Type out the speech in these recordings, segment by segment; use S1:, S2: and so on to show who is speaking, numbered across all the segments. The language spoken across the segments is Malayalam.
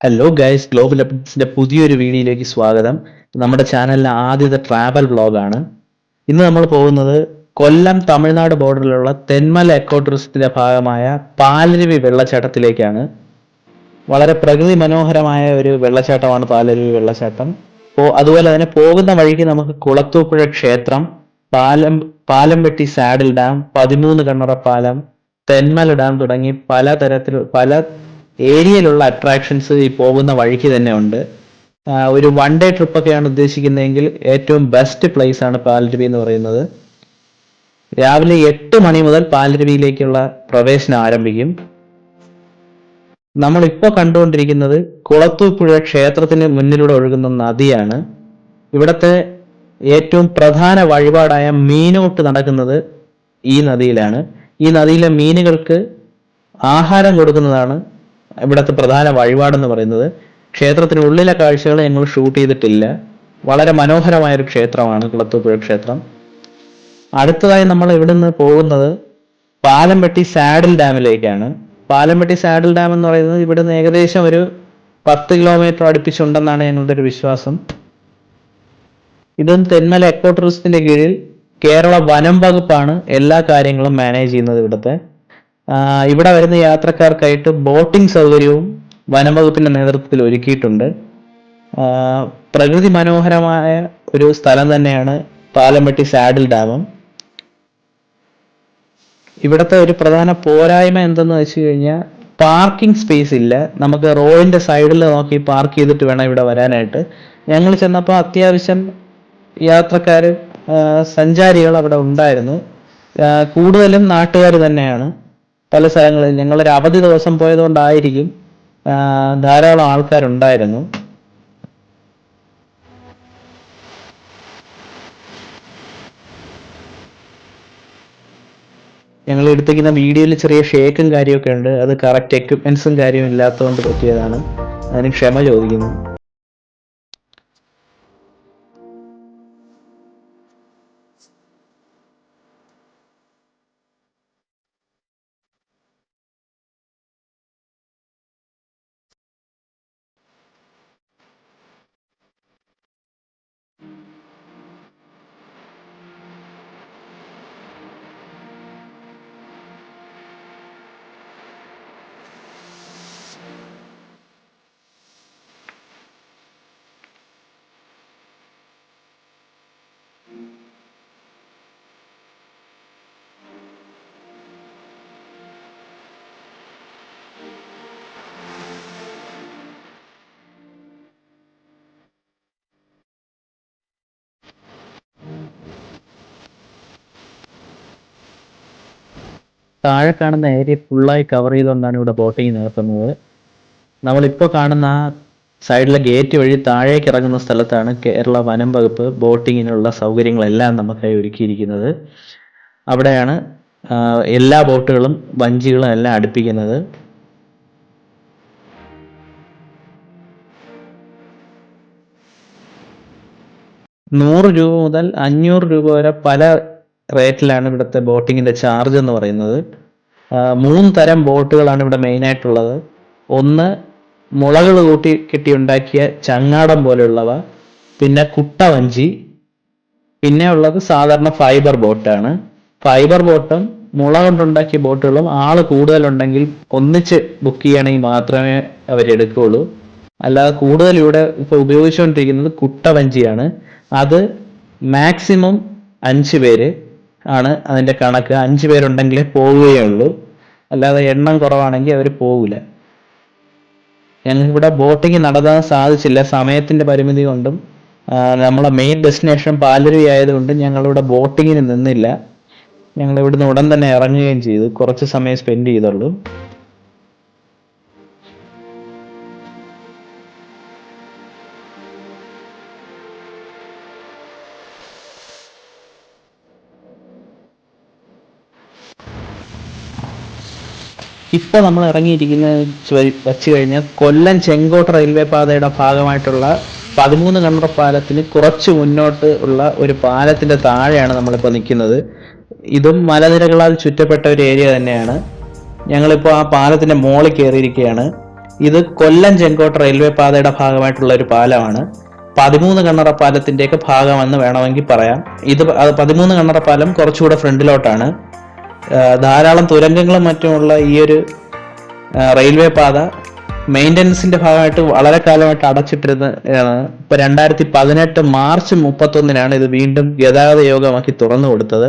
S1: ഹലോ ഗൈസ് ഗ്ലോബൽ അപ്ഡേറ്റ്സിന്റെ പുതിയൊരു വീഡിയോയിലേക്ക് സ്വാഗതം. നമ്മുടെ ചാനലിലെ ആദ്യത്തെ ട്രാവൽ വ്ളോഗാണ് ഇന്ന് നമ്മൾ പോകുന്നത് കൊല്ലം തമിഴ്നാട് ബോർഡറിലുള്ള തെന്മല എക്കോ ടൂറിസത്തിന്റെ ഭാഗമായ പാലരുവി വെള്ളച്ചാട്ടത്തിലേക്കാണ്. വളരെ പ്രകൃതി മനോഹരമായ ഒരു വെള്ളച്ചാട്ടമാണ് പാലരുവി വെള്ളച്ചാട്ടം. അതുപോലെ തന്നെ പോകുന്ന വഴിക്ക് നമുക്ക് കുളത്തൂപ്പുഴ ക്ഷേത്രം പാലം പാലംപെട്ടി സാഡിൽ ഡാം പതിമൂന്ന് കണ്ണറ പാലം തെന്മല ഡാം തുടങ്ങി പലതരത്തിൽ പല ഏരിയയിലുള്ള അട്രാക്ഷൻസ് ഈ പോകുന്ന വഴിക്ക് തന്നെ ഉണ്ട്. ഒരു വൺ ഡേ ട്രിപ്പൊക്കെയാണ് ഉദ്ദേശിക്കുന്നതെങ്കിൽ ഏറ്റവും ബെസ്റ്റ് പ്ലേസ് ആണ് പാലരുവി എന്ന് പറയുന്നത്. രാവിലെ എട്ട് മണി മുതൽ പാലരുവിയിലേക്കുള്ള പ്രവേശനം ആരംഭിക്കും. നമ്മളിപ്പോൾ കണ്ടുകൊണ്ടിരിക്കുന്നത് കുളത്തൂപ്പുഴ ക്ഷേത്രത്തിന് മുന്നിലൂടെ ഒഴുകുന്ന നദിയാണ്. ഇവിടുത്തെ ഏറ്റവും പ്രധാന വഴിപാടായ മീനോട്ട് നടക്കുന്നത് ഈ നദിയിലാണ്. ഈ നദിയിലെ മീനുകൾക്ക് ആഹാരം കൊടുക്കുന്നതാണ് ഇവിടുത്തെ പ്രധാന വഴിപാടെന്ന് പറയുന്നത് ക്ഷേത്രത്തിനുള്ളിലെ കാഴ്ചകൾ ഞങ്ങൾ ഷൂട്ട് ചെയ്തിട്ടില്ല. വളരെ മനോഹരമായൊരു ക്ഷേത്രമാണ് കുളത്തൂപ്പുഴ ക്ഷേത്രം. അടുത്തതായി നമ്മൾ ഇവിടുന്ന് പോകുന്നത് പാലംപെട്ടി സാഡിൽ ഡാമിലേക്കാണ്. പാലംപെട്ടി സാഡിൽ ഡാം എന്ന് പറയുന്നത് ഇവിടുന്ന് ഏകദേശം ഒരു പത്ത് കിലോമീറ്റർ അടുപ്പിച്ചുണ്ടെന്നാണ് ഞങ്ങളുടെ ഒരു വിശ്വാസം. ഇതും തെന്മല എക്കോ ടൂറിസത്തിന്റെ കീഴിൽ കേരള വനം വകുപ്പാണ് എല്ലാ കാര്യങ്ങളും മാനേജ് ചെയ്യുന്നത് ഇവിടുത്തെ. ഇവിടെ വരുന്ന യാത്രക്കാർക്കായിട്ട് ബോട്ടിംഗ് സൗകര്യവും വനം വകുപ്പിന്റെ നേതൃത്വത്തിൽ ഒരുക്കിയിട്ടുണ്ട്. പ്രകൃതി മനോഹരമായ ഒരു സ്ഥലം തന്നെയാണ് പാലംപെട്ടി സാഡിൽ ഡാമം. ഇവിടുത്തെ ഒരു പ്രധാന പോരായ്മ എന്തെന്ന് വെച്ച് കഴിഞ്ഞാൽ പാർക്കിംഗ് സ്പേസ് ഇല്ല. നമുക്ക് റോഡിന്റെ സൈഡിൽ നോക്കി പാർക്ക് ചെയ്തിട്ട് വേണം ഇവിടെ വരാനായിട്ട്. ഞങ്ങൾ ചെന്നപ്പോൾ അത്യാവശ്യം യാത്രക്കാർ സഞ്ചാരികൾ അവിടെ ഉണ്ടായിരുന്നു. കൂടുതലും നാട്ടുകാർ തന്നെയാണ്. പല സ്ഥലങ്ങളിൽ ഞങ്ങളൊരു അവധി ദിവസം പോയതുകൊണ്ടായിരിക്കും ധാരാളം ആൾക്കാരുണ്ടായിരുന്നു. ഞങ്ങൾ എടുത്തിരിക്കുന്ന വീഡിയോയിൽ ചെറിയ ഷേക്കും കാര്യമൊക്കെ ഉണ്ട്. അത് കറക്റ്റ് എക്യുപ്മെൻസും കാര്യവും ഇല്ലാത്തതുകൊണ്ട് പറ്റിയതാണ്. അതിന് ക്ഷമ ചോദിക്കുന്നു. താഴെ കാണുന്ന ഏരിയ ഫുള്ളായി കവർ ചെയ്തുകൊണ്ടാണ് ഇവിടെ ബോട്ടിങ് നടത്തുന്നത് നമ്മളിപ്പോൾ കാണുന്ന ആ സൈഡിലെ ഗേറ്റ് വഴി താഴേക്ക് ഇറങ്ങുന്ന സ്ഥലത്താണ് കേരള വനം വകുപ്പ് ബോട്ടിങ്ങിനുള്ള സൗകര്യങ്ങളെല്ലാം നമുക്കായി ഒരുക്കിയിരിക്കുന്നത്. അവിടെയാണ് എല്ലാ ബോട്ടുകളും വഞ്ചികളും എല്ലാം അടുപ്പിക്കുന്നത്. നൂറ് രൂപ മുതൽ അഞ്ഞൂറ് രൂപ വരെ പല റേറ്റിലാണ് ഇവിടുത്തെ ബോട്ടിങ്ങിന്റെ ചാർജ് എന്ന് പറയുന്നത്. മൂന്ന് തരം ബോട്ടുകളാണ് ഇവിടെ മെയിൻ ആയിട്ടുള്ളത്. ഒന്ന് മുളകൾ കൂട്ടി കെട്ടി ഉണ്ടാക്കിയ ചങ്ങാടം പോലെയുള്ളവ പിന്നെ കുട്ടവഞ്ചി പിന്നെ ഉള്ളത് സാധാരണ ഫൈബർ ബോട്ടാണ് ഫൈബർ ബോട്ടും മുള കൊണ്ടുണ്ടാക്കിയ ബോട്ടുകളും ആൾ കൂടുതലുണ്ടെങ്കിൽ ഒന്നിച്ച് ബുക്ക് ചെയ്യണമെങ്കിൽ മാത്രമേ അവരെടുക്കുകയുള്ളൂ അല്ലാതെ കൂടുതൽ ഇവിടെ ഇപ്പൊ ഉപയോഗിച്ചുകൊണ്ടിരിക്കുന്നത് കുട്ടവഞ്ചിയാണ്. അത് മാക്സിമം അഞ്ച് പേര് ആണ് അതിന്റെ കണക്ക്. അഞ്ച് പേരുണ്ടെങ്കിലേ പോവുകയുള്ളൂ. അല്ലാതെ എണ്ണം കുറവാണെങ്കിൽ അവർ പോകില്ല ഞങ്ങൾക്ക് ഇവിടെ ബോട്ടിങ് നടത്താൻ സാധിച്ചില്ല. സമയത്തിന്റെ പരിമിതി കൊണ്ടും നമ്മളെ മെയിൻ ഡെസ്റ്റിനേഷൻ പാലരുവി ആയതുകൊണ്ട് ഞങ്ങളിവിടെ ബോട്ടിങ്ങിന് നിന്നില്ല. ഞങ്ങൾ ഇവിടുന്ന് ഉടൻ തന്നെ ഇറങ്ങുകയും ചെയ്തു. കുറച്ച് സമയം സ്പെൻഡ് ചെയ്തുള്ളൂ. ഇപ്പോൾ നമ്മൾ ഇറങ്ങിയിരിക്കുന്ന വച്ച് കഴിഞ്ഞാൽ കൊല്ലം ചെങ്കോട്ട റെയിൽവേ പാതയുടെ ഭാഗമായിട്ടുള്ള പതിമൂന്ന് കണ്ണറ പാലത്തിന് കുറച്ച് മുന്നോട്ട് ഉള്ള ഒരു പാലത്തിന്റെ താഴെയാണ് നമ്മളിപ്പോൾ നിൽക്കുന്നത്. ഇതും മലനിരകളാൽ ചുറ്റപ്പെട്ട ഒരു ഏരിയ തന്നെയാണ്. ഞങ്ങളിപ്പോൾ ആ പാലത്തിന്റെ മോളിൽ കയറിയിരിക്കുകയാണ്. ഇത് കൊല്ലം ചെങ്കോട്ട റെയിൽവേ പാതയുടെ ഭാഗമായിട്ടുള്ള ഒരു പാലമാണ്. പതിമൂന്ന് കണ്ണറ പാലത്തിന്റെയൊക്കെ ഭാഗമെന്ന് വേണമെങ്കിൽ പറയാം. ഇത് പതിമൂന്ന് കണ്ണറ പാലം കുറച്ചുകൂടെ ഫ്രണ്ടിലോട്ടാണ്. ധാരാളം തുരങ്കങ്ങളും മറ്റുമുള്ള ഈ ഒരു റെയിൽവേ പാത മെയിന്റനൻസിന്റെ ഭാഗമായിട്ട് വളരെ കാലമായിട്ട് അടച്ചിട്ടിരുന്ന. ഇപ്പൊ രണ്ടായിരത്തി പതിനെട്ട് മാർച്ച് മുപ്പത്തൊന്നിനാണ് ഇത് വീണ്ടും ഗതാഗത യോഗമാക്കി തുറന്നു കൊടുത്തത്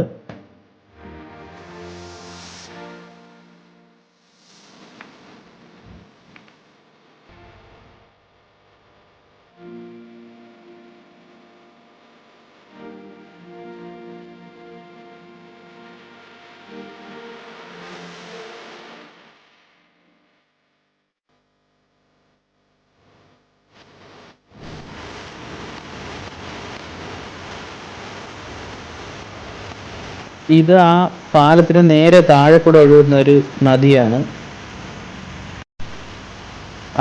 S1: ഇത് ആ പാലത്തിന് നേരെ താഴെ കൂടെ ഒഴുകുന്ന ഒരു നദിയാണ്.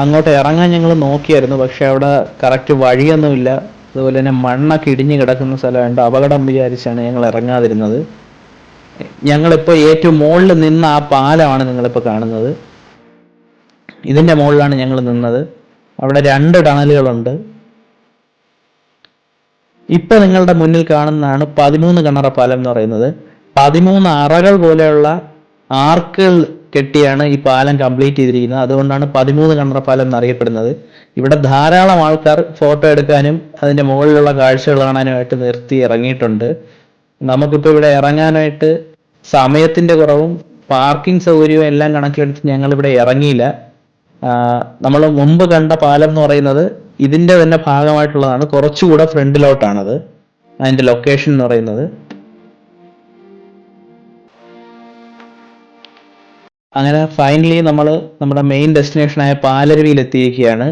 S1: അങ്ങോട്ട് ഇറങ്ങാൻ ഞങ്ങൾ നോക്കിയായിരുന്നു പക്ഷെ അവിടെ കറക്റ്റ് വഴിയൊന്നുമില്ല. അതുപോലെ തന്നെ മണ്ണൊക്കെ ഇടിഞ്ഞു കിടക്കുന്ന സ്ഥലമുണ്ട് അപകടം വിചാരിച്ചാണ് ഞങ്ങൾ ഇറങ്ങാതിരുന്നത്. ഞങ്ങളിപ്പോൾ ഏറ്റവും മുകളിൽ നിന്ന ആ പാലമാണ് നിങ്ങളിപ്പോൾ കാണുന്നത്. ഇതിന്റെ മുകളിലാണ് ഞങ്ങൾ നിന്നത്. അവിടെ രണ്ട് ടണലുകളുണ്ട്. ഇപ്പൊ നിങ്ങളുടെ മുന്നിൽ കാണുന്നതാണ് പതിമൂന്ന് കിണറ പാലം എന്ന് പറയുന്നത്. പതിമൂന്ന് അറകൾ പോലെയുള്ള ആർക്കുകൾ കെട്ടിയാണ് ഈ പാലം കംപ്ലീറ്റ് ചെയ്തിരിക്കുന്നത്. അതുകൊണ്ടാണ് പതിമൂന്ന് കണ്ണറ പാലം എന്നറിയപ്പെടുന്നത്. ഇവിടെ ധാരാളം ആൾക്കാർ ഫോട്ടോ എടുക്കാനും അതിന്റെ മുകളിലുള്ള കാഴ്ചകൾ കാണാനുമായിട്ട് നിർത്തി ഇറങ്ങിയിട്ടുണ്ട്. നമുക്കിപ്പോൾ ഇവിടെ ഇറങ്ങാനായിട്ട് സമയത്തിന്റെ കുറവും പാർക്കിംഗ് സൗകര്യവും എല്ലാം കണക്കിലെടുത്ത് ഞങ്ങൾ ഇവിടെ ഇറങ്ങിയില്ല നമ്മൾ മുമ്പ് കണ്ട പാലം എന്ന് പറയുന്നത് ഇതിന്റെ തന്നെ ഭാഗമായിട്ടുള്ളതാണ്. കുറച്ചുകൂടെ ഫ്രണ്ടിലോട്ടാണത്. അതിന്റെ ലൊക്കേഷൻ എന്ന് പറയുന്നത്. അങ്ങനെ ഫൈനലി നമ്മൾ നമ്മുടെ മെയിൻ ഡെസ്റ്റിനേഷനായ പാലരുവിയിൽ എത്തിയിരിക്കുകയാണ്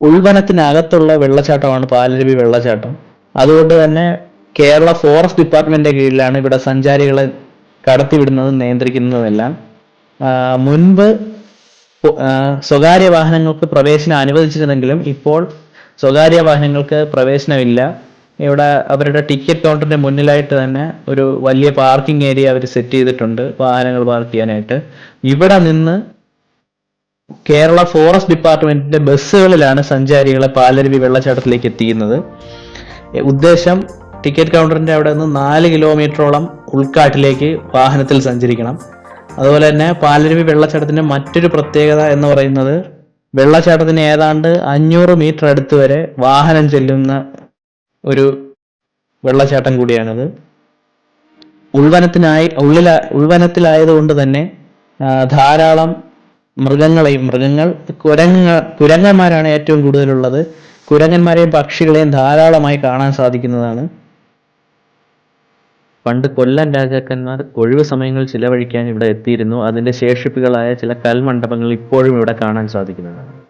S1: ഉൾവനത്തിനകത്തുള്ള വെള്ളച്ചാട്ടമാണ് പാലരുവി വെള്ളച്ചാട്ടം. അതുകൊണ്ട് തന്നെ കേരള ഫോറസ്റ്റ് ഡിപ്പാർട്ട്മെന്റിന്റെ കീഴിലാണ് ഇവിടെ സഞ്ചാരികളെ കടത്തിവിടുന്നതും നിയന്ത്രിക്കുന്നതുമെല്ലാം മുൻപ് സ്വകാര്യ വാഹനങ്ങൾക്ക് പ്രവേശനം അനുവദിച്ചിരുന്നെങ്കിലും ഇപ്പോൾ സ്വകാര്യ വാഹനങ്ങൾക്ക് പ്രവേശനമില്ല. ഇവിടെ അവരുടെ ടിക്കറ്റ് കൗണ്ടറിന്റെ മുന്നിലായിട്ട് തന്നെ ഒരു വലിയ പാർക്കിംഗ് ഏരിയ അവർ സെറ്റ് ചെയ്തിട്ടുണ്ട് വാഹനങ്ങൾ പാർക്ക് ചെയ്യാനായിട്ട്. ഇവിടെ നിന്ന് കേരള ഫോറസ്റ്റ് ഡിപ്പാർട്ട്മെന്റിന്റെ ബസ്സുകളിലാണ് സഞ്ചാരികളെ പാലരുവി വെള്ളച്ചാട്ടത്തിലേക്ക് എത്തിക്കുന്നത്. ഉദ്ദേശം ടിക്കറ്റ് കൗണ്ടറിന്റെ അവിടെ നിന്ന് നാല് കിലോമീറ്ററോളം ഉൾക്കാട്ടിലേക്ക് വാഹനത്തിൽ സഞ്ചരിക്കണം. അതുപോലെ തന്നെ പാലരുവി വെള്ളച്ചാട്ടത്തിന്റെ മറ്റൊരു പ്രത്യേകത എന്ന് പറയുന്നത് വെള്ളച്ചാട്ടത്തിന് ഏതാണ്ട് അഞ്ഞൂറ് മീറ്റർ അടുത്ത് വരെ വാഹനം ചെല്ലുന്ന ഒരു വെള്ളച്ചാട്ടം കൂടിയാണത്. ഉൾവനത്തിനായി ഉള്ളില ഉൾവനത്തിലായതുകൊണ്ട് തന്നെ ധാരാളം മൃഗങ്ങളെയും മൃഗങ്ങൾ കുരങ്ങ കുരങ്ങന്മാരാണ് ഏറ്റവും കൂടുതലുള്ളത്. കുരങ്ങന്മാരെയും പക്ഷികളെയും ധാരാളമായി കാണാൻ സാധിക്കുന്നതാണ്. പണ്ട് കൊല്ലം രാജാക്കന്മാർ ഒഴിവ് സമയങ്ങൾ ചിലവഴിക്കാൻ ഇവിടെ എത്തിയിരുന്നു. അതിന്റെ ശേഷിപ്പുകളായ ചില കൽമണ്ഡപങ്ങൾ ഇപ്പോഴും ഇവിടെ കാണാൻ സാധിക്കുന്നതാണ്.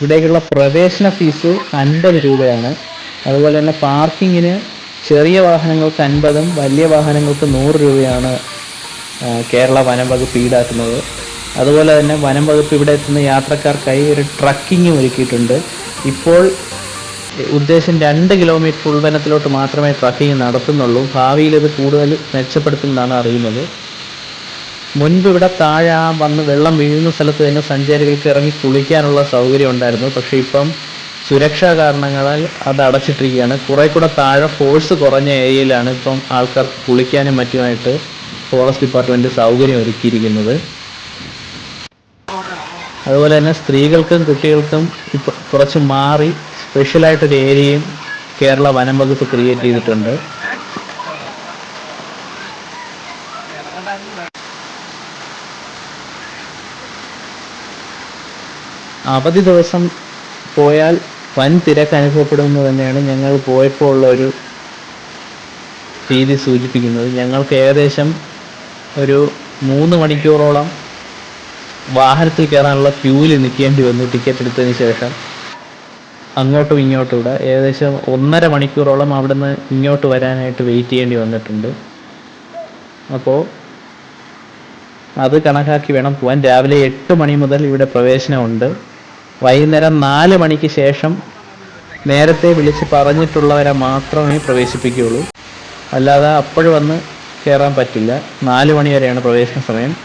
S1: ഇവിടേക്കുള്ള പ്രവേശന ഫീസ് അൻപത് രൂപയാണ്. അതുപോലെ തന്നെ പാർക്കിങ്ങിന് ചെറിയ വാഹനങ്ങൾക്ക് അൻപതും വലിയ വാഹനങ്ങൾക്ക് നൂറ് രൂപയാണ് കേരള വനം വകുപ്പ് ഈടാക്കുന്നത്. അതുപോലെ തന്നെ വനം വകുപ്പ് ഇവിടെ എത്തുന്ന യാത്രക്കാർക്കായി ഒരു ട്രക്കിംഗ് ഒരുക്കിയിട്ടുണ്ട്. ഇപ്പോൾ ഉദ്ദേശം രണ്ട് കിലോമീറ്റർ ഉൾവനത്തിലോട്ട് മാത്രമേ ട്രക്കിംഗ് നടത്തുന്നുള്ളൂ. ഭാവിയിൽ ഇത് കൂടുതൽ മെച്ചപ്പെടുത്തുമെന്നാണ് അറിയുന്നത്. മുൻപ് ഇവിടെ താഴെ ആ വന്ന് വെള്ളം വീഴുന്ന സ്ഥലത്ത് തന്നെ സഞ്ചാരികൾക്ക് ഇറങ്ങി കുളിക്കാനുള്ള സൗകര്യം ഉണ്ടായിരുന്നു. പക്ഷെ ഇപ്പം സുരക്ഷാ കാരണങ്ങളാൽ അത് അടച്ചിട്ടിരിക്കുകയാണ്. കുറെ കൂടെ താഴെ ഫോഴ്സ് കുറഞ്ഞ ഏരിയയിലാണ് ഇപ്പം ആൾക്കാർ കുളിക്കാനും മറ്റുമായിട്ട് ഫോറസ്റ്റ് ഡിപ്പാർട്ട്മെന്റ് സൗകര്യം ഒരുക്കിയിരിക്കുന്നത്. അതുപോലെ തന്നെ സ്ത്രീകൾക്കും കുട്ടികൾക്കും ഇപ്പം കുറച്ച് മാറി സ്പെഷ്യലായിട്ടൊരു ഏരിയയും കേരള വനം വകുപ്പ് ക്രിയേറ്റ് ചെയ്തിട്ടുണ്ട്. അവധി ദിവസം പോയാൽ വൻ തിരക്ക് അനുഭവപ്പെടുമെന്ന് തന്നെയാണ് ഞങ്ങൾ പോയപ്പോൾ ഉള്ള ഒരു രീതി സൂചിപ്പിക്കുന്നത്. ഞങ്ങൾക്ക് ഏകദേശം ഒരു മൂന്ന് മണിക്കൂറോളം വാഹനത്തിൽ കയറാനുള്ള ക്യൂവിൽ നിൽക്കേണ്ടി വന്നു ടിക്കറ്റ് എടുത്തതിന് ശേഷം. അങ്ങോട്ടും ഇങ്ങോട്ടും ഇവിടെ ഏകദേശം ഒന്നര മണിക്കൂറോളം അവിടുന്ന് ഇങ്ങോട്ട് വരാനായിട്ട് വെയിറ്റ് ചെയ്യേണ്ടി വന്നിട്ടുണ്ട്. അപ്പോൾ അത് കണക്കാക്കി വേണം പോകാൻ രാവിലെ എട്ട് മണി മുതൽ ഇവിടെ പ്രവേശനമുണ്ട്. വൈകുന്നേരം നാല് മണിക്ക് ശേഷം നേരത്തെ വിളിച്ച് പറഞ്ഞിട്ടുള്ളവരെ മാത്രമേ പ്രവേശിപ്പിക്കുകയുള്ളൂ. അല്ലാതെ അപ്പോഴും വന്ന് കയറാൻ പറ്റില്ല. നാല് മണി വരെയാണ് പ്രവേശന സമയം.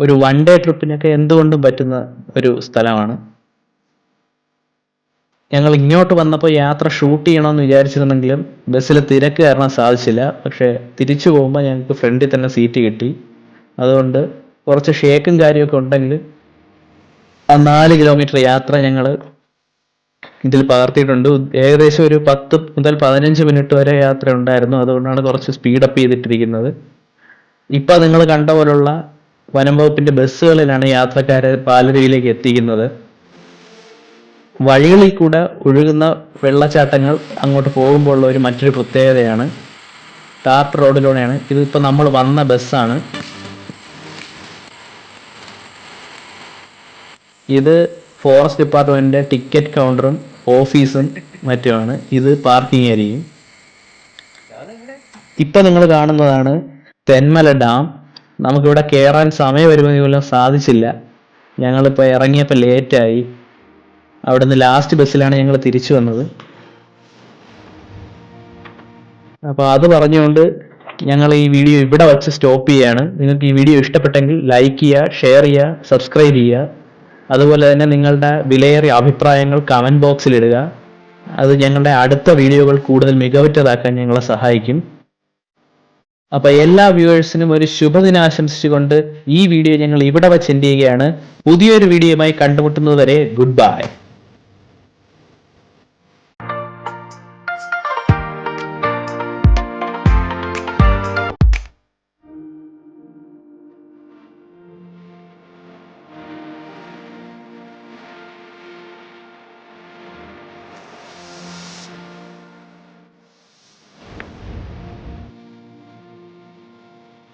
S1: ഒരു വൺ ഡേ ട്രിപ്പിനൊക്കെ എന്തുകൊണ്ടും പറ്റുന്ന ഒരു സ്ഥലമാണ്. ഞങ്ങൾ ഇങ്ങോട്ട് വന്നപ്പോൾ യാത്ര ഷൂട്ട് ചെയ്യണമെന്ന് വിചാരിച്ചിരുന്നെങ്കിലും ബസ്സിൽ തിരക്ക് കാരണം സാധിച്ചില്ല. പക്ഷേ തിരിച്ചു പോകുമ്പോൾ ഞങ്ങൾക്ക് ഫ്രണ്ടിൽ തന്നെ സീറ്റ് കിട്ടി. അതുകൊണ്ട് കുറച്ച് ഷേക്കും കാര്യമൊക്കെ ഉണ്ടെങ്കിൽ ആ നാല് കിലോമീറ്റർ യാത്ര ഞങ്ങൾ ഇതിൽ പകർത്തിയിട്ടുണ്ട്. ഏകദേശം ഒരു പത്ത് മുതൽ പതിനഞ്ച് മിനിറ്റ് വരെ യാത്ര ഉണ്ടായിരുന്നു. അതുകൊണ്ടാണ് കുറച്ച് സ്പീഡപ്പ് ചെയ്തിട്ടിരിക്കുന്നത്. ഇപ്പം നിങ്ങൾ കണ്ട പോലുള്ള വനം വകുപ്പിന്റെ ബസ്സുകളിലാണ് യാത്രക്കാരെ പാലരുവിയിലേക്ക് എത്തിക്കുന്നത്. വഴികളിൽ കൂടെ ഒഴുകുന്ന വെള്ളച്ചാട്ടങ്ങൾ അങ്ങോട്ട് പോകുമ്പോൾ ഉള്ള ഒരു മറ്റൊരു പ്രത്യേകതയാണ്. ടാപ്പ് റോഡിലൂടെയാണ് ഇതിപ്പോൾ നമ്മൾ വന്ന ബസ്സാണ്. ഇത് ഫോറസ്റ്റ് ഡിപ്പാർട്ട്മെന്റിന്റെ ടിക്കറ്റ് കൗണ്ടറും ഓഫീസും മറ്റുമാണ്. ഇത് പാർക്കിംഗ് ഏരിയയും ഇപ്പൊ നിങ്ങൾ കാണുന്നതാണ് തെന്മല ഡാം നമുക്കിവിടെ കയറാൻ സമയം വരുമെന്ന് പോലും സാധിച്ചില്ല. ഞങ്ങളിപ്പോൾ ഇറങ്ങിയപ്പോൾ ലേറ്റായി അവിടുന്ന് ലാസ്റ്റ് ബസ്സിലാണ് ഞങ്ങൾ തിരിച്ചു വന്നത്. അപ്പോൾ അത് പറഞ്ഞുകൊണ്ട് ഞങ്ങൾ ഈ വീഡിയോ ഇവിടെ വച്ച് സ്റ്റോപ്പ് ചെയ്യാണ്. നിങ്ങൾക്ക് ഈ വീഡിയോ ഇഷ്ടപ്പെട്ടെങ്കിൽ ലൈക്ക് ചെയ്യുക ഷെയർ ചെയ്യുക സബ്സ്ക്രൈബ് ചെയ്യുക. അതുപോലെ തന്നെ നിങ്ങളുടെ വിലയേറിയ അഭിപ്രായങ്ങൾ കമന്റ് ബോക്സിൽ ഇടുക. അത് ഞങ്ങളുടെ അടുത്ത വീഡിയോകൾ കൂടുതൽ മികവുറ്റതാക്കാൻ ഞങ്ങളെ സഹായിക്കും. അപ്പൊ എല്ലാ വ്യൂവേഴ്സിനും ഒരു ശുഭദിനാശംസിച്ചുകൊണ്ട് ഈ വീഡിയോ ഞങ്ങൾ ഇവിടെ വച്ച് ചെയ്യുകയാണ്. പുതിയൊരു വീഡിയോയുമായി കണ്ടുമുട്ടുന്നതുവരെ ഗുഡ് ബൈ